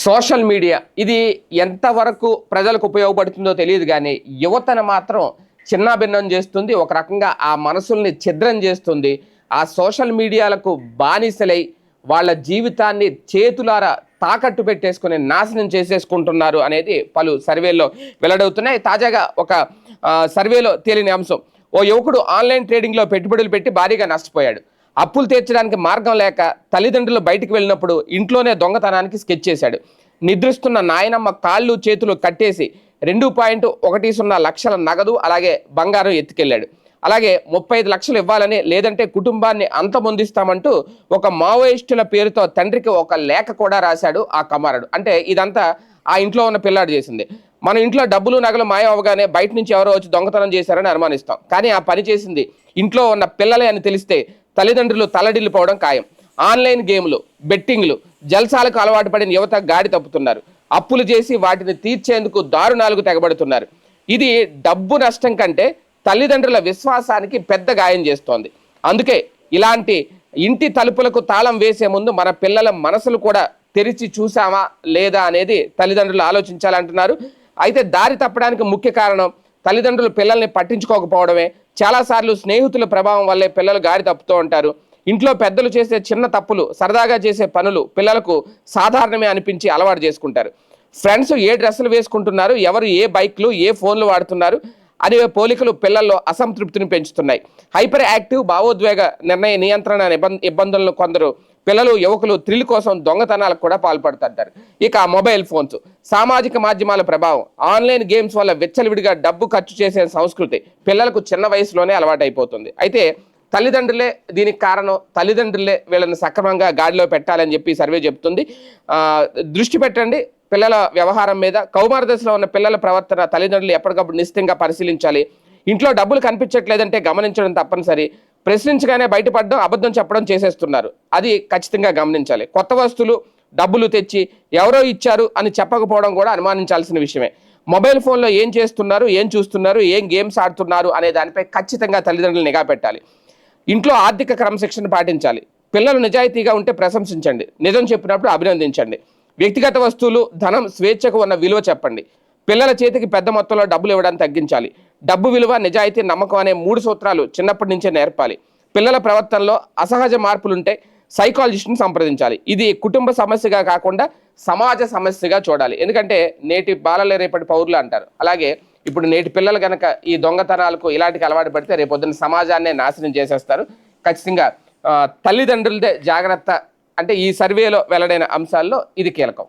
Social media ఇది ఎంతవరకు ప్రజలకు ఉపయోగపడుతుందో తెలియదు కానీ యువతను మాత్రం చిన్నాభిన్నం చేస్తుంది. ఒక రకంగా ఆ మనసుల్ని ఛిద్రం చేస్తుంది. ఆ సోషల్ మీడియాలకు బానిసలై వాళ్ళ జీవితాన్ని చేతులారా తాకట్టు పెట్టేసుకుని నాశనం చేసేసుకుంటున్నారు అనేది పలు సర్వేల్లో వెల్లడవుతున్నాయి. తాజాగా ఒక సర్వేలో తేలిన అంశం. ఓ యువకుడు ఆన్లైన్ ట్రేడింగ్లో పెట్టుబడులు పెట్టి భారీగా నష్టపోయాడు. అప్పులు తీర్చడానికి మార్గం లేక తల్లిదండ్రులు బయటికి వెళ్ళినప్పుడు ఇంట్లోనే దొంగతనానికి స్కెచ్ చేశాడు. నిద్రిస్తున్న నాయనమ్మ కాళ్ళు చేతులు కట్టేసి రెండు పాయింట్ ఒకటి సున్నా లక్షల నగదు అలాగే బంగారం ఎత్తుకెళ్ళాడు. అలాగే ముప్పై ఐదు లక్షలు ఇవ్వాలని లేదంటే కుటుంబాన్ని అంతమొందిస్తామంటూ ఒక మావోయిస్టుల పేరుతో తండ్రికి ఒక లేఖ కూడా రాశాడు ఆ కమారుడు. అంటే ఇదంతా ఆ ఇంట్లో ఉన్న పిల్లాడు చేసింది. మన ఇంట్లో డబ్బులు నగలు మాయం అవగానే బయట నుంచి ఎవరో వచ్చి దొంగతనం చేశారని అనుమానిస్తాం. కానీ ఆ పని చేసింది ఇంట్లో ఉన్న పిల్లలే అని తెలిస్తే తల్లిదండ్రులు తలడిల్లిపోవడం ఖాయం. ఆన్లైన్ గేమ్లు బెట్టింగ్లు జల్సాలకు అలవాటు పడిన యువత గాడి తప్పుతున్నారు. అప్పులు చేసి వాటిని తీర్చేందుకు దారుణాలకు తెగబడుతున్నారు. ఇది డబ్బు నష్టం కంటే తల్లిదండ్రుల విశ్వాసానికి పెద్ద గాయం చేస్తోంది. అందుకే ఇలాంటి ఇంటి తలుపులకు తాళం వేసే ముందు మన పిల్లల మనసులు కూడా తెరిచి చూసామా లేదా అనేది తల్లిదండ్రులు ఆలోచించాలంటున్నారు. అయితే దారి తప్పడానికి ముఖ్య కారణం తల్లిదండ్రులు పిల్లల్ని పట్టించుకోకపోవడమే. చాలాసార్లు స్నేహితుల ప్రభావం వల్లే పిల్లలు గారి తప్పుతూ ఉంటారు. ఇంట్లో పెద్దలు చేసే చిన్న తప్పులు సరదాగా చేసే పనులు పిల్లలకు సాధారణమే అనిపించి అలవాటు చేసుకుంటారు. ఫ్రెండ్స్ ఏ డ్రెస్సులు వేసుకుంటున్నారు ఎవరు ఏ బైక్లు ఏ ఫోన్లు వాడుతున్నారు అనే పోలికలు పిల్లల్లో అసంతృప్తిని పెంచుతున్నాయి. హైపర్ యాక్టివ్ భావోద్వేగ నిర్ణయ నియంత్రణ ఇబ్బందులను కొందరు పిల్లలు యువకులు థ్రిల్ కోసం దొంగతనాలకు కూడా పాల్పడుతుంటారు. ఇక మొబైల్ ఫోన్స్ సామాజిక మాధ్యమాల ప్రభావం ఆన్లైన్ గేమ్స్ వల్ల విచ్చలవిడిగా డబ్బు ఖర్చు చేసే సంస్కృతి పిల్లలకు చిన్న వయసులోనే అలవాటైపోతుంది. అయితే తల్లిదండ్రులే దీనికి కారణం తల్లిదండ్రులే వీళ్ళని సక్రమంగా గాడిలో పెట్టాలని చెప్పి సర్వే చెప్తుంది. దృష్టి పెట్టండి పిల్లల వ్యవహారం మీద కౌమార దశలో ఉన్న పిల్లల ప్రవర్తన తల్లిదండ్రులు ఎప్పటికప్పుడు నిశ్చితంగా పరిశీలించాలి. ఇంట్లో డబ్బులు కనిపించట్లేదంటే గమనించడం తప్పనిసరి. ప్రశ్నించగానే బయటపడడం అబద్ధం చెప్పడం చేసేస్తున్నారు. అది ఖచ్చితంగా గమనించాలి. కొత్త వస్తువులు డబ్బులు తెచ్చి ఎవరో ఇచ్చారు అని చెప్పకపోవడం కూడా అనుమానించాల్సిన విషయమే. మొబైల్ ఫోన్లో ఏం చేస్తున్నారు ఏం చూస్తున్నారు ఏం గేమ్స్ ఆడుతున్నారు అనే దానిపై ఖచ్చితంగా తల్లిదండ్రులు నిఘా పెట్టాలి. ఇంట్లో ఆర్థిక క్రమశిక్షణ పాటించాలి. పిల్లలు నిజాయితీగా ఉంటే ప్రశంసించండి. నిజం చెప్పినప్పుడు అభినందించండి. వ్యక్తిగత వస్తువులు ధనం స్వేచ్ఛకు ఉన్న విలువ చెప్పండి. పిల్లల చేతికి పెద్ద మొత్తంలో డబ్బులు ఇవ్వడానికి తగ్గించాలి. డబ్బు విలువ నిజాయితీ నమ్మకం అనే మూడు సూత్రాలు చిన్నప్పటి నుంచే నేర్పాలి. పిల్లల ప్రవర్తనలో అసహజ మార్పులుంటే సైకాలజిస్ట్ని సంప్రదించాలి. ఇది కుటుంబ సమస్యగా కాకుండా సమాజ సమస్యగా చూడాలి. ఎందుకంటే నేటి బాలలే రేపటి పౌరులు అంటారు. అలాగే ఇప్పుడు నేటి పిల్లలు కనుక ఈ దొంగతనాలకు ఇలాంటికి అలవాటు పడితే రేపొద్దున సమాజాన్నే నాశనం చేసేస్తారు. ఖచ్చితంగా తల్లిదండ్రులదే జాగ్రత్త. అంటే ఈ సర్వేలో వెల్లడైన అంశాల్లో ఇది కీలకం.